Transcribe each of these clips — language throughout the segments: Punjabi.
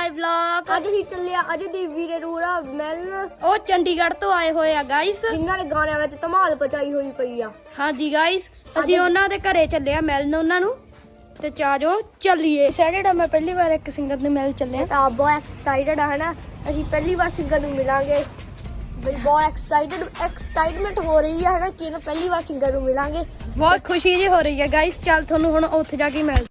ਮਾਈ ਵਲੌਗ ਅੱਜ ਹੀ ਚੱਲਿਆ ਅੱਜ ਦੀ ਵੀਰੇ ਰੂਰਾ ਮਿਲਣ ਉਹ ਚੰਡੀਗੜ੍ਹ ਤੋਂ ਆਏ ਹੋਏ ਆ ਗਾਇਸ ਜਿਨ੍ਹਾਂ ਨੇ ਗਾਣਿਆਂ ਵਿੱਚ ਧਮਾਲ ਪਚਾਈ ਹੋਈ ਪਈ ਆ। ਹਾਂਜੀ ਗਾਇਸ ਅਸੀਂ ਉਹਨਾਂ ਦੇ ਘਰੇ ਚੱਲੇ ਆ ਮਿਲਣ ਉਹਨਾਂ ਨੂੰ। ਤੇ ਚਾਜੋ ਚੱਲੀਏ। ਸੈਟਰਡੇ ਮੈਂ ਪਹਿਲੀ ਵਾਰ ਇੱਕ ਸਿੰਗਰ ਦੇ ਮਿਲ ਚੱਲਿਆ। ਤਾਂ ਬਹੁਤ ਐਕਸਾਈਟਡ ਆ ਹਨਾ? ਅਸੀਂ ਪਹਿਲੀ ਵਾਰ ਸਿੰਗਰ ਨੂੰ ਮਿਲਾਂਗੇ। ਬਈ ਬਹੁਤ ਐਕਸਾਈਟਡ ਐਕਸਾਈਟਮੈਂਟ ਹੋ ਰਹੀ ਆ ਹਨਾ? ਕਿ ਨਾ ਪਹਿਲੀ ਵਾਰ ਸਿੰਗਰ ਨੂੰ ਮਿਲਾਂਗੇ। ਬਹੁਤ ਖੁਸ਼ੀ ਜੀ ਹੋ ਰਹੀ ਹੈ ਗਾਇਸ ਚੱਲ ਤੁਹਾਨੂੰ ਹੁਣ ਉੱਥੇ ਜਾ ਕੇ ਮਿਲ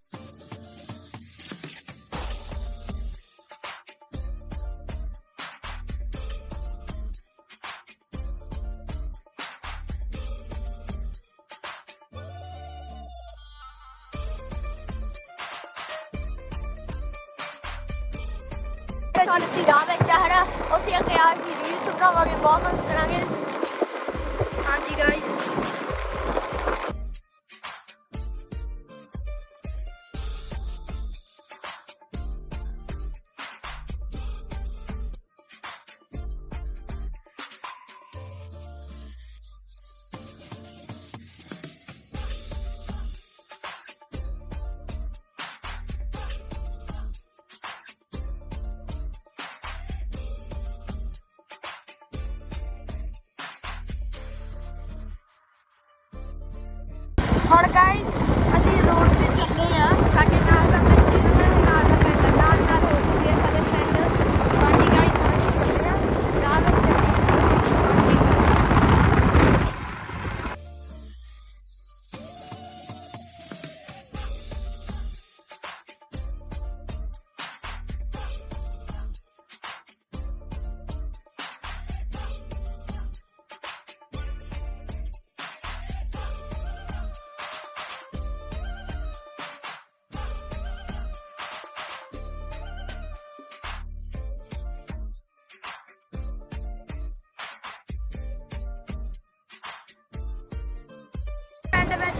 ਅਸੀਂ ਰਾਹ ਵਿੱਚ ਆ ਹਨਾ? ਉੱਥੇ ਆ ਕੇ ਆ ਅਸੀਂ ਰੀਲਸ ਬਣਾਵਾਂਗੇ। ਹੁਣ ਗਾਇਸ ਅਸੀਂ ਰੋਡ ਤੇ ਚੱਲੇ ਆ।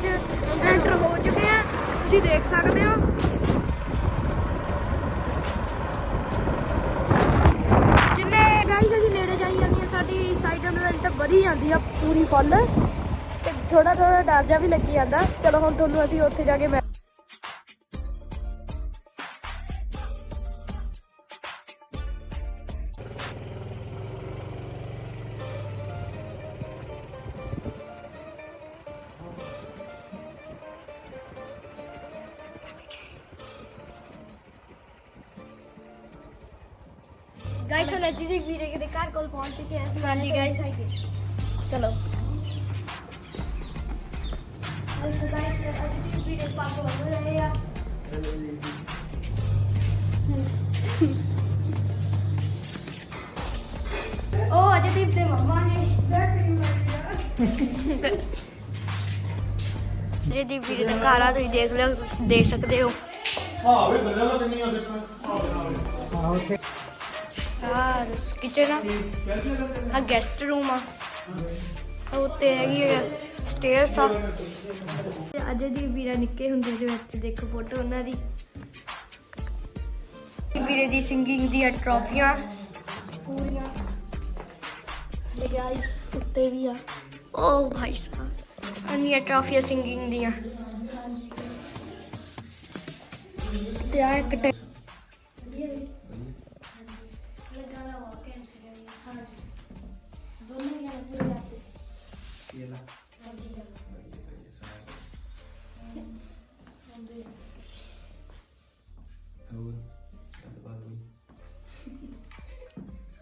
ਵਿੱਚ ਐਂਟਰ ਹੋ ਚੁੱਕੇ ਆ। ਤੁਸੀਂ ਦੇਖ ਸਕਦੇ ਹੋ। ਜਿੰਨੇ ਗਾਈਸ ਅਸੀਂ ਨੇੜੇ ਜਾਈ ਜਾਂਦੀ ਆ, ਸਾਡੀ ਸਾਈਡ ਇਨਵੈਂਟ ਵਧੀ ਜਾਂਦੀ ਆ ਪੂਰੀ ਫੁੱਲ ਤੇ ਥੋੜਾ ਥੋੜਾ ਡਰ ਜਾ ਵੀ ਲੱਗੀ ਜਾਂਦਾ। ਚਲੋ ਹੁਣ ਤੁਹਾਨੂੰ ਅਸੀਂ ਉੱਥੇ ਜਾ ਕੇ ਮਿਲ ਗਾਇਸ ਹੁਣ ਅੱਜ ਦੀ ਵੀਰੇ ਦੇ ਘਰ ਕੋਲ ਪਹੁੰਚ ਚੁੱਕੇ ਆ ਅਸੀਂ ਹਾਂਜੀ guys। ਚਲੋ ਅੱਜ ਗਾਇਸ ਅੱਜ ਦੀ ਵੀਰੇ ਪਾਪਾ ਬਣ ਰਹੇ ਆ ਉਹ ਅਜਦੀਪ ਦੇ ਮੰਮਾ ਨੇ ਜੇ ਦੀ ਵੀਰੇ ਦਾ ਘਰ ਆ ਤੁਸੀਂ ਦੇਖ ਲਿਓ ਤੁਸੀਂ ਦੇਖ ਸਕਦੇ ਹੋ ਹਾਂ ਵੇ ਬੰਦਾ ਨਾ ਕਿੰਨੀਆਂ ਦੇਖਾਂ ਆ ਕਿਚਨ ਆ। ਆ ਗੈਸਟ ਰੂਮ ਆ। ਉੱਤੇ ਹੈਗੀ ਆ ਸਟੇਅਰਸ ਆ। ਤੇ ਅਜੇ ਦੀ ਵੀਰਾ ਨਿੱਕੇ ਹੁੰਦੇ ਦੇ ਵਿੱਚ ਦੇਖੋ ਫੋਟੋ ਉਹਨਾਂ ਦੀ। ਵੀਰੇ ਦੀ ਸਿੰਗਿੰਗ ਦੀਆਂ ਟਰੋਫੀਆਂ ਪੂਰੀਆਂ। ਤੇ ਗਾਇਸ ਉੱਤੇ ਵੀ ਆ। ਓ ਭਾਈ ਸਾਹਿਬ ਅਨੀਆਂ ਟਰੋਫੀਆਂ ਸਿੰਗਿੰਗ ਦੀਆਂ। ਤੇ ਆ ਇੱਕ ਟੈ-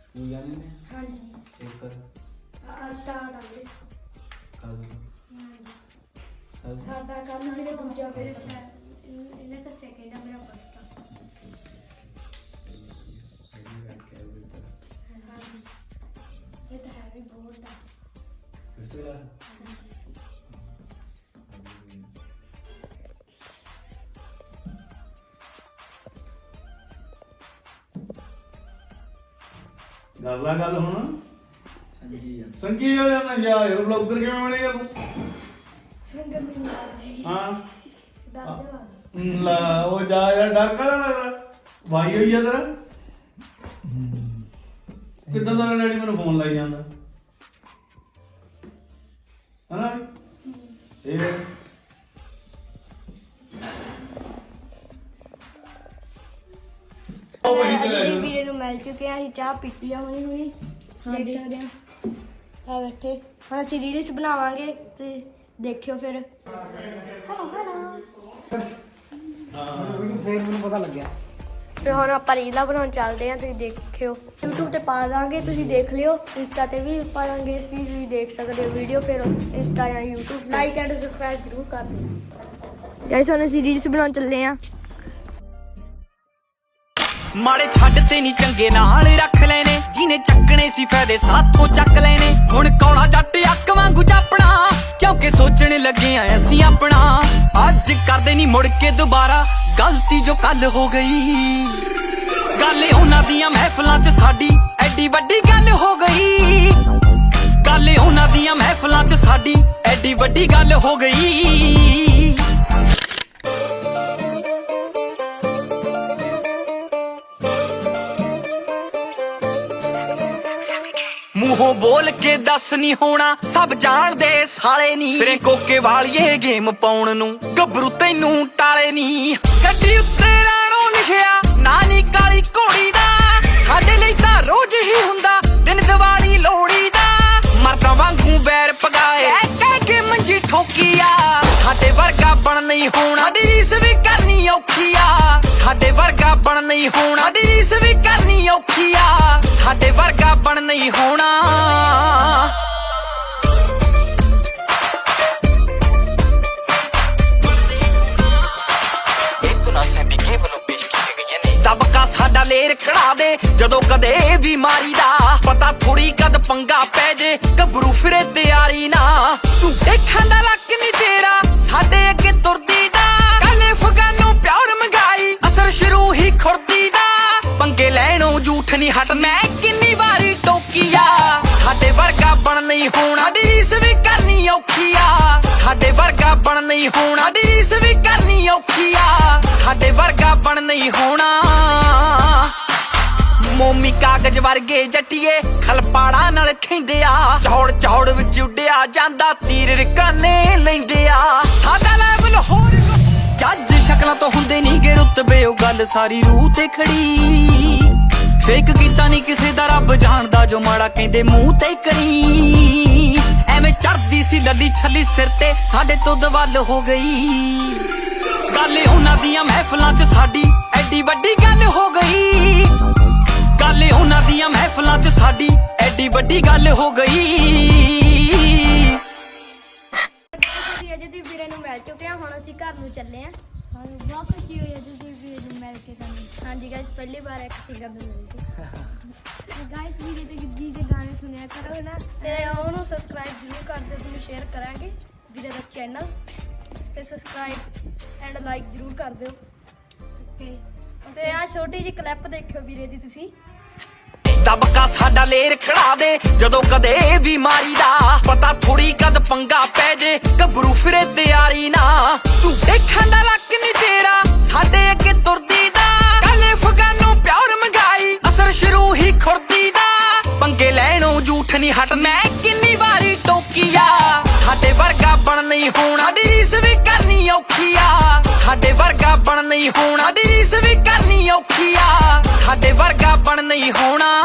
ਸਕੂਲ ਜਾਣੇ ਨੇ ਹਾਂਜੀ ਪੇਪਰ ਆ ਸਟਾਰਟ ਆ ਗਏ ਕੱਲ ਕੱਲ ਸਾਡਾ ਕੱਲ ਮੇਰੇ ਦੂਜਾ ਮੇਰੇ ਇਹਨਾਂ ਦਾ ਸੈਕਿੰਡ ਆ ਮੇਰਾ ਫਸਟ ਆ ਇਹ ਤਾਂ ਹੈ ਵੀ ਬਹੁਤ ਆ ਫਿਰ ਤੋਂ ਯਾਰ ਗੱਲ ਆ ਗੱਲ ਹੁਣ। ਸੰਜੀ ਸੰਗੀ ਹੋ ਜਾਣਾ ਜਾ ਯਾਰ ਬਲੌਗਰ ਕਿਵੇਂ ਬਣੇਗਾ ਤੂੰ? ਸੰਗਤ ਦੀ ਨਾਲ ਹਾਂ। ਦੱਸ ਦੇ ਲਾ ਉਹ ਜਾ ਯਾਰ ਡਰ ਕਾਹਦਾ ਲੱਗਦਾ? ਵਾਈ ਹੋਈ ਆ ਤੇਰਾ? ਕਿੱਦਾਂ ਦਾ ਡੈਡੀ ਮੈਨੂੰ ਫੋਨ ਲਾਈ ਜਾਂਦਾ? ਹਨਾ? ਇਹ ਉਹ ਲੈ ਦੇ ਜਾਓ। ਵੀਰੇ ਮਿਲ ਚੁੱਕੇ ਆ ਅਸੀਂ ਚਾਹ ਪੀਤੀ ਆ ਹੁਣੀ ਹੁਣੀ। ਦੇਖ ਸਕਦੇ ਆ ਆ ਬੈਠੇ। ਹੁਣ ਅਸੀਂ ਰੀਲਸ ਬਣਾਵਾਂਗੇ ਤੇ ਦੇਖਿਓ ਫਿਰ। ਹੈਲੋ ਹੈਲੋ ਫੇਰ ਮੈਨੂੰ ਪਤਾ ਲੱਗਿਆ ਤੇ ਹੁਣ ਆਪਾਂ ਰੀਲਾਂ ਬਣਾਉਣ ਚੱਲਦੇ ਆ ਤੁਸੀਂ ਦੇਖਿਓ। YouTube ਤੇ ਪਾ ਦਾਂਗੇ ਤੁਸੀਂ ਦੇਖ ਲਿਓ। ਇੰਸਟਾ ਤੇ ਵੀ ਪਾ ਦਾਂਗੇ ਅਸੀਂ ਵੀ ਦੇਖ ਸਕਦੇ ਹੋ ਵੀਡੀਓ ਫਿਰ ਇੰਸਟਾ ਜਾਂ YouTube ਲਾਈਕ ਐਂਡ ਸਬਸਕ੍ਰਾਈਬ ਜ਼ਰੂਰ ਕਰ ਦਿਓ। ਗਾਇਸ ਹੁਣ ਅਸੀਂ ਰੀਲਸ ਬਣਾਉਣ ਚੱਲੇ ਆ ਮਾੜੇ ਛੱਡ ਤੇ ਨਹੀਂ ਚੰਗੇ ਨਾਲ ਰੱਖ ਲੈਨੇ ਜਿਹਨੇ ਚੱਕਣੇ ਸੀ ਫਾਇਦੇ ਸਾਥੋਂ ਚੱਕ ਲੈਨੇ ਹੁਣ ਕੌੜਾ ਜੱਟ ਅੱਕ ਵਾਂਗੂ ਜਾਪਣਾ। ਕਿਉਂਕਿ ਸੋਚਣ ਲੱਗੇ ਆ ਅਸੀਂ ਆਪਣਾ। ਅੱਜ ਕਰਦੇ ਨਹੀਂ ਮੁੜ ਕੇ ਦੁਬਾਰਾ। ਗਲਤੀ ਜੋ ਕੱਲ ਹੋ ਗਈ। ਗੱਲ ਉਹਨਾਂ ਦੀਆਂ ਮਹਿਫਲਾਂ 'ਚ ਸਾਡੀ ਐਡੀ ਵੱਡੀ ਗੱਲ ਹੋ ਗਈ। ਗੱਲ ਉਹਨਾਂ ਦੀਆਂ ਮਹਿਫਲਾਂ 'ਚ ਸਾਡੀ ਐਡੀ ਵੱਡੀ ਗੱਲ ਹੋ ਗਈ। ਮੂੰਹੋਂ ਬੋਲ ਕੇ ਦੱਸ ਨਹੀਂ ਹੋਣਾ ਸਭ ਜਾਣਦੇ ਸਾਲੇ ਨਹੀਂ ਫਿਰੇ ਕੋਕੇ ਵਾਲੀਏ ਗੇਮ ਪਾਉਣ ਨੂੰ ਗੱਭਰੂ ਤੈਨੂੰ ਟਾਲੇ ਨਹੀਂ ਗੱਡੀ ਉੱਤੇ ਰਾਣੋ ਲਿਖਿਆ ਨਾ ਕਾਲੀ ਘੋੜੀ ਦਾ। ਸਾਡੇ ਲਈ ਤਾਂ ਰੋਜ਼ ਹੀ ਹੁੰਦਾ ਦਿਨ ਦੀਵਾਲੀ ਲੋਹੜੀ ਦਾ। ਮਰਦਾਂ ਵਾਂਗੂ ਵੈਰ ਪਗਾਏ ਕਹਿ ਕੇ ਮੰਜੀ ਠੋਕੀ ਆ ਸਾਡੇ ਵਰਗਾ ਬਣ ਨਹੀਂ ਹੋਣਾ। ਸਾਡੀ ਵੀ ਕਰਨੀ ਔਖੀ ਆ। ਸਾਡੇ ਵਰਗਾ ਬਣ ਨਹੀਂ ਹੋਣਾ। ਸਾਡੀ ਸਾਡੇ ਵਰਗਾ ਬਣ ਨਹੀਂ ਹੋਣਾ। ਦਬਕਾ ਸਾਡਾ ਲੇਰ ਖੜਾ ਦੇ ਜਦੋਂ ਕਦੇ ਵੀ ਮਾਰੀ ਦਾ ਪਤਾ ਥੋੜੀ ਕਦ ਪੰਗਾ ਪੈ ਜੇ ਗੱਭਰੂ ਫਿਰੇ ਤਿਆਰੀ ਨਾ। ਤੂੰ ਦੇਖਾਂ ਦਾ ਲੱਕ ਨਹੀਂ ਤੇਰਾ ਸਾਡੇ ਅੱਗੇ ਤੁਰਦੀ ਦਾ। ਕਾਲੇ ਫਗਾਨੋਂ ਪਿਆਰ ਮੰਗਾਈ ਅਸਰ ਸ਼ੁਰੂ ਹੀ ਖੁਰਦੀ ਦਾ। ਪੰਗੇ ਲੈਣੋਂ ਝੂਠ ਨਹੀਂ ਹਟ ਮੈਂ ਬਣ ਨਹੀਂ ਹੋਣਾ। ਸਾਡੀ ਵੀ ਕਰਨੀ ਔਖੀ ਆ। ਸਾਡੇ ਵਰਗਾ ਬਣ ਨਹੀਂ ਹੋਣਾ। ਸਾਡੀ ਵੀ ਕਰਨੀ ਔਖੀ ਆ। ਸਾਡੇ ਵਰਗਾ ਬਣ ਨਹੀਂ ਹੋਣਾ। ਮੋਮੀ ਕਾਗਜ਼ ਵਰਗੇ ਜੱਟੀਏ, ਖਲਪਾੜਾ ਨਾਲ ਖੈਂਦੇ ਆ। ਚੌੜ ਚੌੜ ਵਿੱਚ ਉੱਡਿਆ ਜਾਂਦਾ, ਤੀਰ ਰਕਾਨੇ ਲੈਂਦੇ ਆ। ਸਾਡਾ ਲੈਵਲ ਹੋਰ ਜੱਜ ਸ਼ਕਲਾਂ ਤੋਂ ਹੁੰਦੇ ਨਹੀਂ ਗੇ ਰੁਤਬੇ ਉਹ ਗੱਲ ਸਾਰੀ ਰੂਹ ਤੇ ਖੜੀ। ਫੇਕ ਕੀਤਾ ਨਹੀਂ ਕਿਸੇ ਦਾ ਰੱਬ ਜਾਣਦਾ, ਜੋ ਮਾੜਾ ਕਹਿੰਦੇ ਮੂੰਹ ਤੇ ਕਰੀ। ਐਵੇਂ ਚੜਦੀ ਸੀ ਲੱਲੀ ਛੱਲੀ ਸਿਰ ਤੇ, ਸਾਡੇ ਤੋਂ ਦਵਲ ਹੋ ਗਈ। ਗੱਲ ਉਹਨਾਂ ਦੀਆਂ ਮਹਿਫਲਾਂ 'ਚ ਸਾਡੀ ਐਡੀ ਵੱਡੀ ਗੱਲ ਹੋ ਗਈ। ਗੱਲ ਉਹਨਾਂ ਦੀਆਂ ਮਹਿਫਲਾਂ 'ਚ ਸਾਡੀ ਐਡੀ ਵੱਡੀ ਗੱਲ ਹੋ ਗਈ। ਹਾਂਜੀ ਗਾਇਸ ਪਹਿਲੀ ਵਾਰ ਇੱਕ ਸਿੰਗਰ ਨੂੰ ਮਿਲੀ ਸੀ। ਗਾਇਸ ਵੀਰੇ ਤੇ ਗਿੱਜੀ ਦੇ ਗਾਣੇ ਸੁਣਿਆ ਕਰੋ ਨਾ। ਤੇ ਉਹਨੂੰ ਸਬਸਕ੍ਰਾਈਬ ਜ਼ਰੂਰ ਕਰ ਦਿਓ, ਤੁਹਾਨੂੰ ਸ਼ੇਅਰ ਕਰਾਂਗੇ ਵੀਰੇ ਦਾ ਚੈਨਲ ਤੇ ਸਬਸਕ੍ਰਾਈਬ ਐਂਡ ਲਾਈਕ ਜ਼ਰੂਰ ਕਰ ਦਿਓ। ਤੇ ਆ ਛੋਟੀ ਜਿਹੀ ਕਲਿੱਪ ਦੇਖਿਓ ਵੀਰੇ ਦੀ ਤੁਸੀਂ। ਦਬਕਾ ਸਾਡਾ ਲੇਰ ਖੜਾ ਦੇ, ਜਦੋਂ ਕਦੇ ਵੀ ਮਾਰੀ ਦਾ ਪਤਾ ਥੋੜੀ ਕਦ ਪੰਗਾ ਪੈ ਜੇ, ਗੱਭਰੂ ਫਿਰੇ ਤਿਆਰੀ ਨਾ। ਤੂੰ ਦੇਖਾਂ ਲੱਕ ਨਹੀਂ ਤੇਰਾ, ਸਾਡੇ ਅੱਗੇ ਤੁਰਦੀ ਦਾ। ਕਾਲੇ ਪਿਆਰ ਮੰਗਾਈ। ਅਸਰ ਸ਼ੁਰੂ ਹੀ ਖੁਰਦੀ ਦਾ। ਪੰਗੇ ਲੈਣੋਂ ਝੂਠ ਨਹੀਂ ਹਟਣਾ। ਕਿੰਨੀ ਵਾਰੀ ਟੋਕੀਆ। ਸਾਡੇ ਵਰਗਾ ਬਣ ਨਹੀਂ ਹੋਣਾ। ਸਾਡੀ ਵੀ ਕਰਨੀ ਔਖੀ ਆ ਸਾਡੇ ਵਰਗਾ ਬਣ ਨਹੀਂ ਹੋਣਾ। ਸਾਡੀ ਵੀ ਕਰਨੀ ਔਖੀ ਆ ਸਾਡੇ ਵਰਗਾ ਬਣ ਨਹੀਂ ਹੋਣਾ।